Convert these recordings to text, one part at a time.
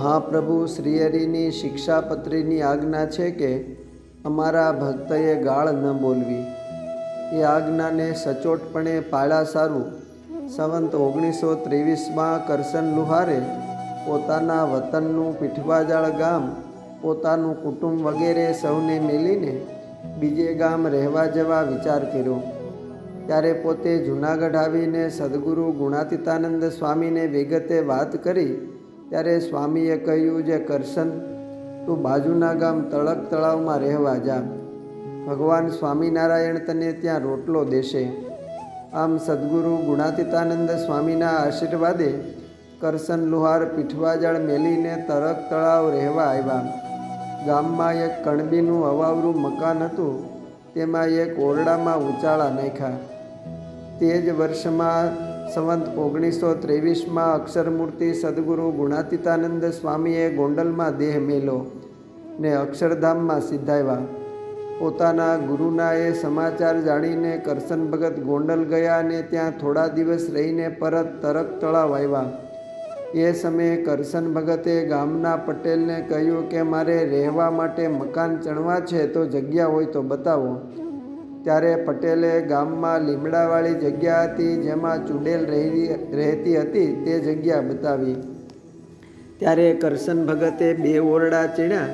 મહાપ્રભુ શ્રીહરિની શિક્ષાપત્રીની આજ્ઞા છે કે અમારા ભક્તએ ગાળ ન બોલવી. એ આજ્ઞાને સચોટપણે પાળા સારું. સંવંત ઓગણીસો ત્રેવીસમાં કરશન લુહારે પોતાના વતનનું પીઠવાજાળ ગામ, પોતાનું કુટુંબ વગેરે સૌને મેલીને બીજે ગામ રહેવા જવા વિચાર કર્યો. ત્યારે પોતે જૂનાગઢ આવીને સદગુરુ ગુણાતીતાનંદ સ્વામીને વિગતે વાત કરી ત્યારે સ્વામીએ કહ્યું, જે કરશન, તું બાજુના ગામ તળક તળાવમાં રહેવા જા. ભગવાન સ્વામિનારાયણ તને ત્યાં રોટલો દેશે. આમ સદગુરુ ગુણાતીતાનંદ સ્વામીના આશીર્વાદે કરશન લુહાર પીઠવાજળ મેલીને તરક તળાવ રહેવા આવ્યા. ગામમાં એક કણબીનું અવાવરું મકાન હતું, તેમાં એક ઓરડામાં ઉચાળા નાખ્યા. તે જ વર્ષમાં સંવંત ઓગણીસો ત્રેવીસમાં અક્ષરમૂર્તિ સદગુરુ ગુણાતીતાનંદ સ્વામીએ ગોંડલમાં દેહ મેલો ને અક્ષરધામમાં સિદ્ધાવ્યા. પોતાના ગુરુના એ સમાચાર જાણીને કરશન ભગત ગોંડલ ગયા અને ત્યાં થોડા દિવસ રહીને પરત તરક તળાવ આવ્યા. એ સમયે કરશન ભગતે ગામના પટેલને કહ્યું કે, મારે રહેવા માટે મકાન ચણવા છે, તો જગ્યા હોય તો બતાવો. ત્યારે પટેલે ગામમાં લીમડાવાળી જગ્યા હતી જેમાં ચૂડેલ રહી રહેતી હતી તે જગ્યા બતાવી. ત્યારે કરશન ભગતે બે ઓરડા ચીણ્યા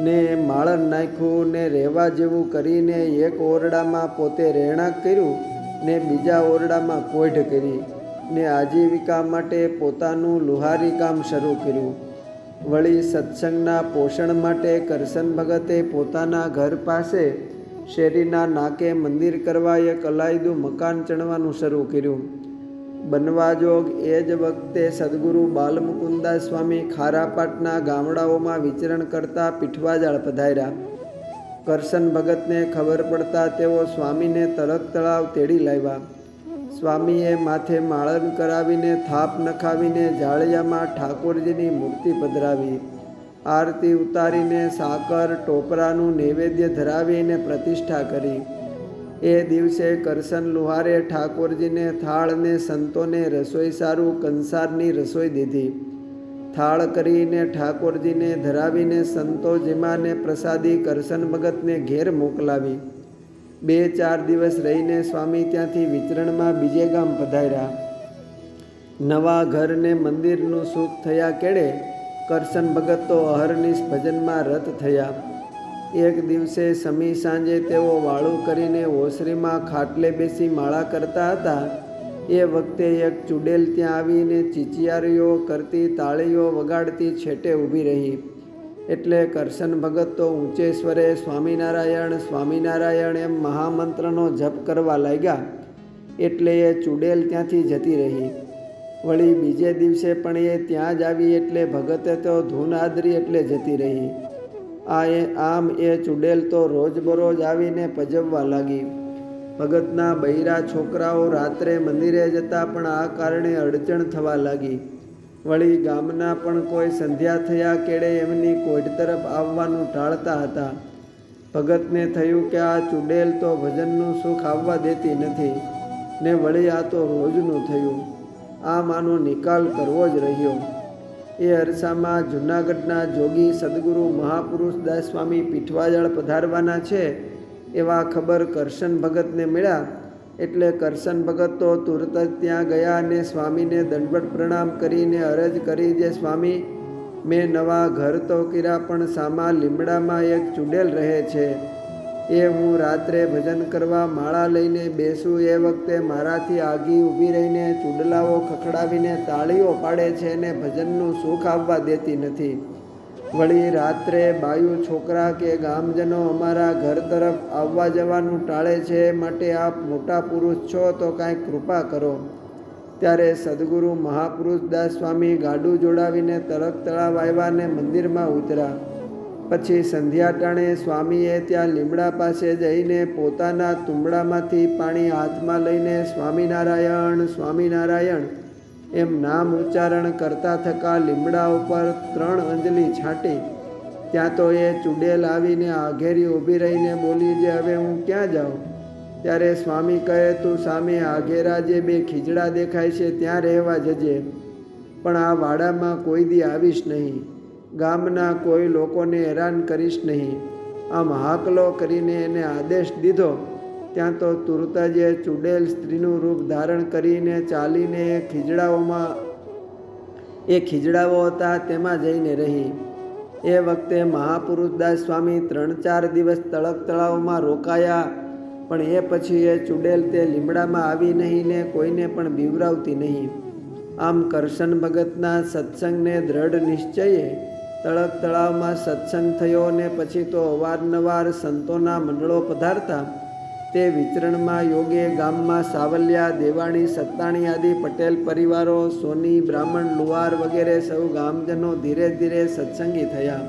ને માળણ નાખ્યું ને રહેવા જેવું કરીને એક ઓરડામાં પોતે રહેણાંક કર્યું ને બીજા ઓરડામાં કોઢ કરી ને આજીવિકા માટે પોતાનું લુહારી કામ શરૂ કર્યું. વળી સત્સંગના પોષણ માટે કરશન ભગતે પોતાના ઘર પાસે શેરીના નાકે મંદિર કરવા એક અલાયદું મકાન ચણવાનું શરૂ કર્યું. બનવાજોગ એ જ વખતે સદગુરુ બાલમુકુંદાસ સ્વામી ખારાપાટના ગામડાઓમાં વિચરણ કરતા પીઠવાજાળ પધાર્યા. કરશન ભગતને ખબર પડતા તેઓ સ્વામીને તરત તળાવ તેડી લાવ્યા. સ્વામીએ માથે માળન કરાવીને થાપ નખાવીને જાળિયામાં ઠાકોરજીની મૂર્તિ પધરાવી. આરતી ઉતારીને સાકર ટોપરાનું નૈવેદ્ય ધરાવીને પ્રતિષ્ઠા કરી. એ દિવસે કરશન લુહારે ઠાકોરજીને થાળને સંતોને રસોઈ સારું કંસારની રસોઈ દીધી. થાળ કરીને ઠાકોરજીને ધરાવીને સંતો જીમાને પ્રસાદી કરશન ભગતને ઘેર મોકલાવી. બે ચાર દિવસ રહીને સ્વામી ત્યાંથી વિચરણમાં બીજે ગામ પધાર્યા. નવા ઘરને મંદિરનું સુખ થયા કેળે કરશન ભગત તો અહર્નિશ ભજનમાં રત થયા. એક દિવસે સમી સાંજે તેઓ વાળું કરીને ઓસરીમાં ખાટલે બેસી માળા કરતા હતા. એ વખતે એક ચુડેલ ત્યાં આવીને ચીચિયારીઓ કરતી તાળીઓ વગાડતી છેટે ઊભી રહી. એટલે કરશન ભગત તો ઊંચે સ્વરે, સ્વામિનારાયણ સ્વામિનારાયણ એમ મહામંત્રનો જપ કરવા લાગ્યા. એટલે એ ચુડેલ ત્યાંથી જતી રહી. વળી બીજે દિવસે પણ એ ત્યાં જ આવી એટલે ભગતે તો ધૂન આદરી એટલે જતી રહી. આ એ આમ એ ચુડેલ તો રોજબરોજ આવીને પજવવા લાગી. ભગતના બૈરા છોકરાઓ રાત્રે મંદિરે જતા પણ આ કારણે અડચણ થવા લાગી. વળી ગામના પણ કોઈ સંધ્યા થયા કેડે એમની કોઈટ તરફ આવવાનું ટાળતા હતા. ભગતને થયું કે આ ચુડેલ તો ભજનનું સુખ આવવા દેતી નથી ને વળી આ તો રોજનું થયું. આ માનો નિકાલ કરવો જ રહ્યો. એ અરસામાં જૂનાગઢના જોગી સદગુરુ મહાપુરુષ દાસ સ્વામી પીઠવાજળ પધારવાના છે એવા ખબર કરશન ભગતને મળ્યા. એટલે કરશન ભગત તો તુરત જ ત્યાં ગયા અને સ્વામીને દંડવટ પ્રણામ કરીને અરજ કરી જે, સ્વામી, મેં નવા ઘર તો કર્યા પણ સામા લીમડામાં એક ચૂડેલ રહે છે. એ હું રાત્રે ભજન કરવા માળા લઈને બેસું એ વખતે મારાથી આગી ઊભી રહીને ચૂડલાઓ ખખડાવીને તાળીઓ પાડે છે અને ભજનનું સુખ આવવા દેતી નથી. વળી રાત્રે બાયુ છોકરા કે ગામજનો અમારા ઘર તરફ આવવા જવાનું ટાળે છે માટે આપ મોટા પુરુષ છો તો કાંઈક કૃપા કરો. ત્યારે સદગુરુ મહાપુરુષ દાસ સ્વામી ગાડું જોડાવીને તળક તળાવ આવ્યા ને મંદિરમાં ઉતર્યા. પછી સંધ્યા ટાણે સ્વામીએ ત્યાં લીમડા પાસે જઈને પોતાના તુંબડામાંથી પાણી હાથમાં લઈને સ્વામિનારાયણ સ્વામિનારાયણ એમ નામ ઉચ્ચારણ કરતા થકા લીમડા ઉપર ત્રણ અંજલિ છાંટી. ત્યાં તો એ ચૂડેલ આવીને આઘેરી ઊભી રહીને બોલી જે હવે હું ક્યાં જાઉં? ત્યારે સ્વામી કહે, તું સામે આઘેરા જે બે ખીજડા દેખાય છે ત્યાં રહેવા જજે. પણ આ વાડામાં કોઈ દી આવીશ નહીં. ગામના કોઈ લોકોને હેરાન કરીશ નહીં. આમ હાકલો કરીને એને આદેશ દીધો. ત્યાં તો તુરતાજીએ ચૂડેલ સ્ત્રીનું રૂપ ધારણ કરીને ચાલીને એ ખીજડાઓમાં, એ ખીજડાઓ હતા તેમાં જઈને રહી. એ વખતે મહાપુરુષદાસ સ્વામી ત્રણ ચાર દિવસ તળક તળાવમાં રોકાયા, પણ એ પછી એ ચૂડેલ તે લીમડામાં આવી નહીં ને કોઈને પણ બીવરાવતી નહીં. આમ કરશન ભગતના સત્સંગને દ્રઢ નિશ્ચયે તળક તળાવમાં સત્સંગ થયો ને પછી તો અવારનવાર સંતોના મંડળો પધારતા. તે વિતરણમાં યોગે, ગામમાં સાવલિયા, દેવાણી, સત્તાણી આદિ, પટેલ પરિવારો, સોની, બ્રાહ્મણ લુવાર વગેરે સૌ ગામજનો ધીરે ધીરે સત્સંગી થયા.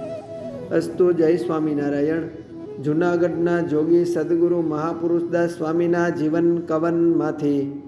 અસ્તુ જય સ્વામિનારાયણ. જૂનાગઢના જોગી સદગુરુ મહાપુરુષદાસ સ્વામીના જીવન કવનમાંથી.